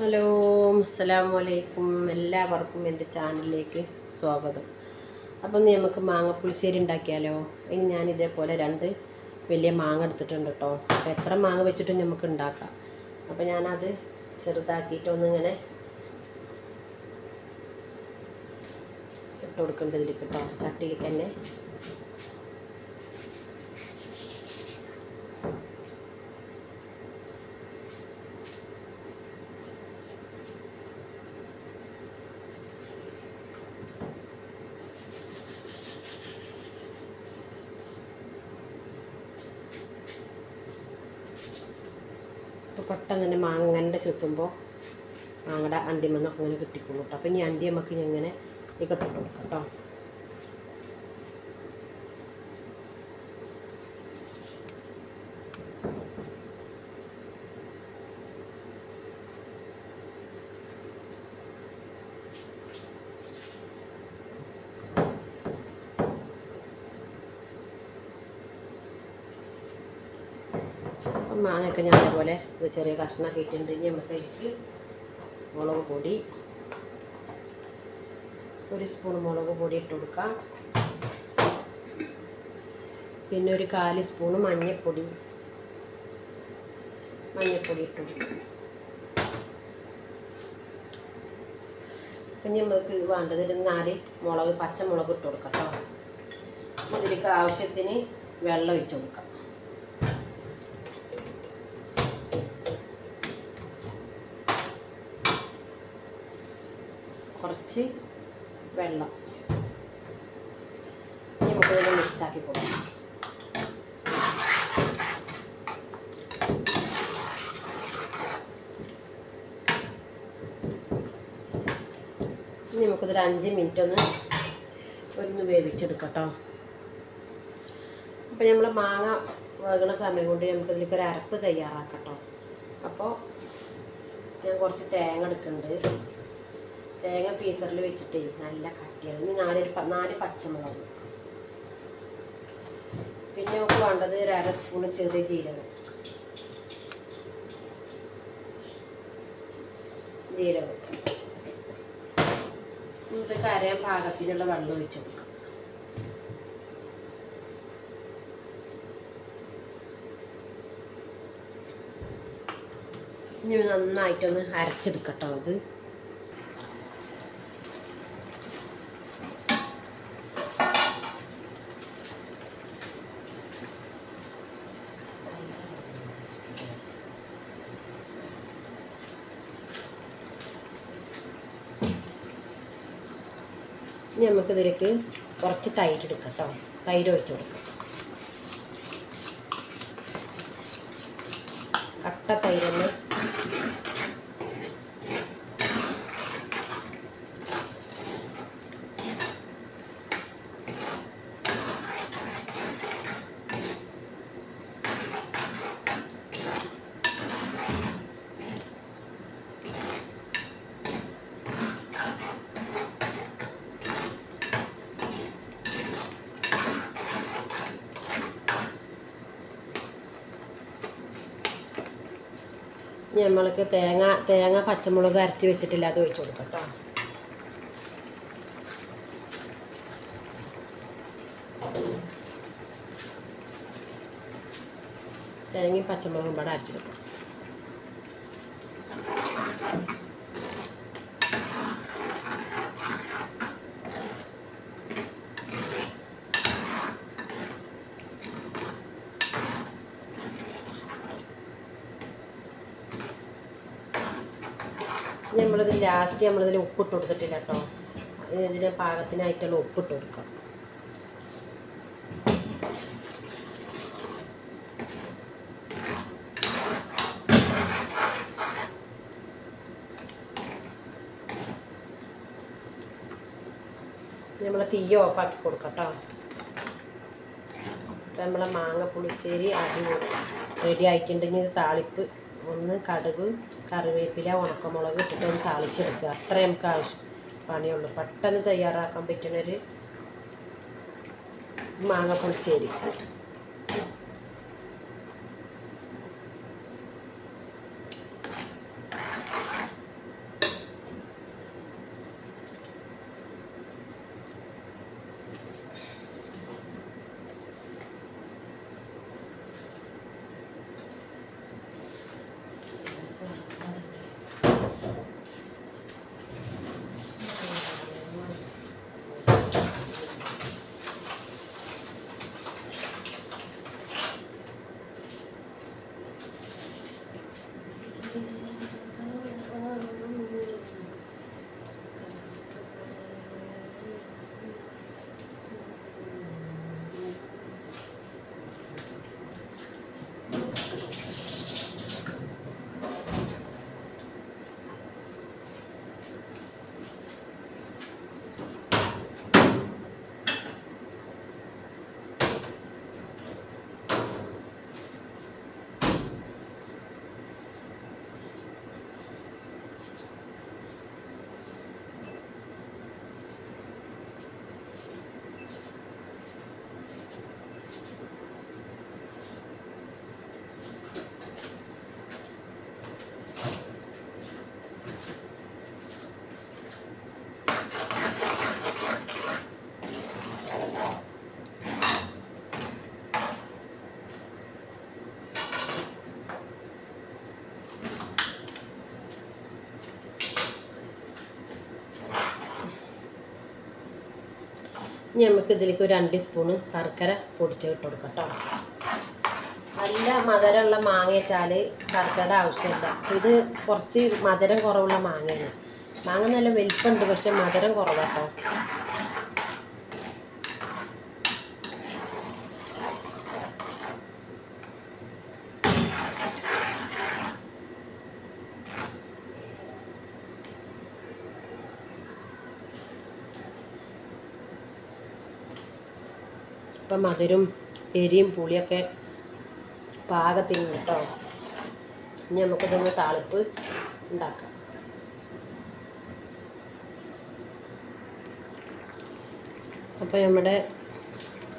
Hello അസ്സലാമു അലൈക്കും എല്ലാവർക്കും എന്റെ ചാനലിലേക്ക് സ്വാഗതം. അപ്പം നമുക്ക് മാങ്ങ പുളിശ്ശേരി ഉണ്ടാക്കിയാലോ? ഇനി ഞാൻ ഇതേപോലെ രണ്ട് വലിയ മാങ്ങ എടുത്തിട്ടുണ്ട് കേട്ടോ. അപ്പോൾ എത്ര മാങ്ങ വെച്ചിട്ടും നമുക്ക് ഉണ്ടാക്കാം. അപ്പോൾ ഞാനത് ചെറുതാക്കിയിട്ടൊന്നിങ്ങനെ ഇട്ട് കൊടുക്കേണ്ടതിലേക്ക് കേട്ടോ. ചട്ടിയിൽ തന്നെ അപ്പോൾ പെട്ടെന്ന് തന്നെ മാങ്ങ ഇങ്ങനെ ചെത്തുമ്പോൾ മാങ്ങയുടെ അണ്ടിമെന്നൊക്കെ ഇങ്ങനെ കിട്ടിക്കോളൂ കേട്ടോ അപ്പോൾ ഇനി അണ്ടി ഇനി ഇങ്ങനെ ഇട്ടിട്ട് കൊടുക്കാം കേട്ടോ മാങ്ങയൊക്കെ ഞാൻ അതേപോലെ ചെറിയ കഷ്ണമൊക്കെ ഇട്ടിട്ടുണ്ട് ഇനി നമുക്ക് അതിലേക്ക് മുളക് പൊടി ഒരു സ്പൂൺ മുളക് പൊടി ഇട്ട് കൊടുക്കാം. പിന്നെ ഒരു കാൽ സ്പൂൺ മഞ്ഞൾപ്പൊടി മഞ്ഞൾപ്പൊടി ഇട്ട് കൊടുക്കാം. പിന്നെ നമുക്ക് വേണ്ടത് ഒരു നാല് മുളക് പച്ചമുളക് ഇട്ട് കൊടുക്കാം കേട്ടോ. ഇതിലേക്ക് ആവശ്യത്തിന് വെള്ളം ഒഴിച്ച് കൊടുക്കാം. കുറച്ച് വെള്ളം. ഇനി നമുക്കിതിനെ മിക്സാക്കി കൊടുക്കാം. ഇനി നമുക്കിതൊരു അഞ്ച് മിനിറ്റ് ഒന്ന് ഒന്ന് വേവിച്ചെടുക്കാം കേട്ടോ അപ്പോൾ നമ്മൾ മാങ്ങ വേകുന്ന സമയം കൊണ്ട് നമുക്കിതിലേക്ക് ഒരു അരപ്പ് തയ്യാറാക്കാം കേട്ടോ അപ്പോൾ ഞാൻ കുറച്ച് തേങ്ങ എടുക്കുന്നുണ്ട്. തേങ്ങ പീസറിൽ വെച്ചിട്ട് നല്ല കട്ടിയാണ്. ഇനി നാലൊരു നാല് പച്ചമുളക്. പിന്നെ നമുക്ക് വേണ്ടത് ഒരു അര സ്പൂണ് ചെറിയ ജീരകം. ജീരകം. ഇത് കരയാൻ പാകത്തിനുള്ള വെള്ളം ഒഴിച്ചു കൊടുക്കാം. ഇനി നന്നായിട്ടൊന്ന് അരച്ചെടുക്കട്ടോ ഇത് ഇനി നമുക്കിതിലേക്ക് കുറച്ച് തൈര് എടുക്കാം കേട്ടോ തൈര് ഒഴിച്ചു കൊടുക്കാം. കട്ട തൈരൊന്ന് നമ്മൾക്ക് തേങ്ങ തേങ്ങ പച്ചമുളക് അരച്ച് വെച്ചിട്ടില്ല അത് ഒഴിച്ചു കൊടുക്കാം കേട്ടോ തേങ്ങയും പച്ചമുളകും കൂടെ അരച്ചെടുക്കാം ഇനി നമ്മളിതിൽ ലാസ്റ്റ് നമ്മളിതിൽ ഉപ്പിട്ട് കൊടുത്തിട്ടില്ല കേട്ടോ ഇതിന് പാകത്തിനായിട്ടുള്ള ഉപ്പിട്ട് കൊടുക്കാം. നമ്മൾ തീ ഓഫാക്കി കൊടുക്കാം കേട്ടോ അപ്പം നമ്മളെ മാങ്ങ പുളിശ്ശേരി അടി റെഡി ആയിട്ടുണ്ടെങ്കിൽ താളിപ്പ് ഒന്ന് കടുക് കറിവേപ്പില ഉണക്കമുളക് ഇട്ടിട്ട് ഒന്ന് താളിച്ചെടുക്കുക. അത്രേ നമുക്ക് ആവശ്യം പണിയുള്ളൂ. പെട്ടെന്ന് തയ്യാറാക്കാൻ പറ്റുന്നൊരു മാങ്ങ പുളിശ്ശേരി ഇനി നമുക്ക് ഇതിലേക്ക് ഒരു രണ്ട് സ്പൂണ് ശർക്കര പൊടിച്ച് ഇട്ട് കൊടുക്കാം കേട്ടോ. നല്ല മധുരമുള്ള മാങ്ങ വെച്ചാൽ ശർക്കരയുടെ ആവശ്യമില്ല. ഇത് കുറച്ച് മധുരം കുറവുള്ള മാങ്ങയാണ്. മാങ്ങ നല്ല വലിപ്പമുണ്ട് പക്ഷേ മധുരം കുറവാട്ടോ ഇപ്പം മധുരം എരിയും പുളിയൊക്കെ പാകത്തിന് കേട്ടോ ഇനി നമുക്കിതൊന്ന് താളിപ്പ് ഉണ്ടാക്കാം അപ്പോൾ നമ്മുടെ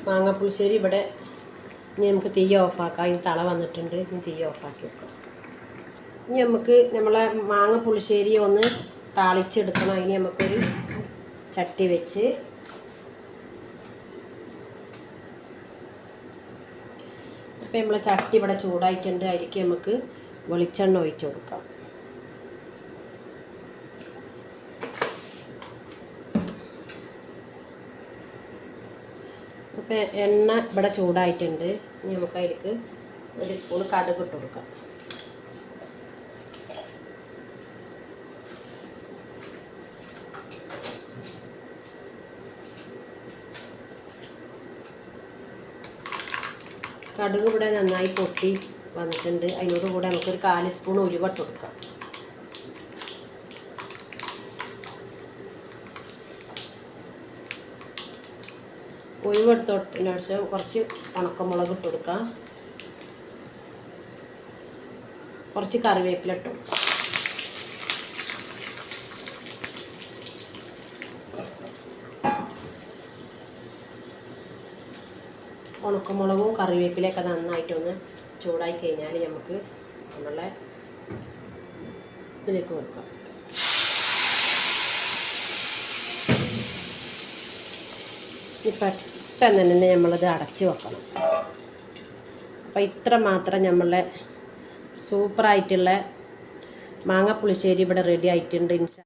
മാങ്ങാപ്പുളിശ്ശേരി ഇവിടെ ഇനി നമുക്ക് തീ ഓഫാക്കാം. ഇനി തള വന്നിട്ടുണ്ട്. ഇനി തീ ഓഫാക്കി വെക്കാം. ഇനി നമുക്ക് നമ്മളെ മാങ്ങ പുളിശ്ശേരി ഒന്ന് താളിച്ചെടുക്കണം. അതിന് നമുക്കൊരു ചട്ടി വെച്ച് ഇപ്പം നമ്മൾ ചട്ടി ഇവിടെ ചൂടായിട്ടുണ്ട്. അതിലേക്ക് നമുക്ക് വെളിച്ചെണ്ണ ഒഴിച്ചു കൊടുക്കാം. അപ്പം എണ്ണ ഇവിടെ ചൂടായിട്ടുണ്ട്. ഇനി നമുക്ക് അതിലേക്ക് ഒരു സ്പൂൺ കടുക് ഇട്ട് കൊടുക്കാം. കടുക് ഇവിടെ നന്നായി പൊട്ടി വന്നിട്ടുണ്ട്. അതിനോട് കൂടെ നമുക്കൊരു കാൽ സ്പൂൺ ഉരുവട്ട് കൊടുക്കാം. ഉലുവ എടുത്തോട്ടിന് ശേഷം കുറച്ച് ഉണക്കമുളക് ഇട്ട് കൊടുക്കാം. കുറച്ച് കറിവേപ്പില ഇട്ട് കൊടുക്കാം. ഉണക്കമുളകും കറിവേപ്പിലൊക്കെ നന്നായിട്ടൊന്ന് ചൂടായി കഴിഞ്ഞാൽ നമുക്ക് നമ്മളെ ഇതിലേക്ക് ഇനി പെട്ടെന്ന് തന്നെ നമ്മളത് അടച്ച് വെക്കണം. അപ്പോൾ ഇത്ര മാത്രം നമ്മളെ സൂപ്പറായിട്ടുള്ള മാങ്ങ പുളിശ്ശേരി ഇവിടെ റെഡി ആയിട്ടുണ്ട്. ഇൻഷാ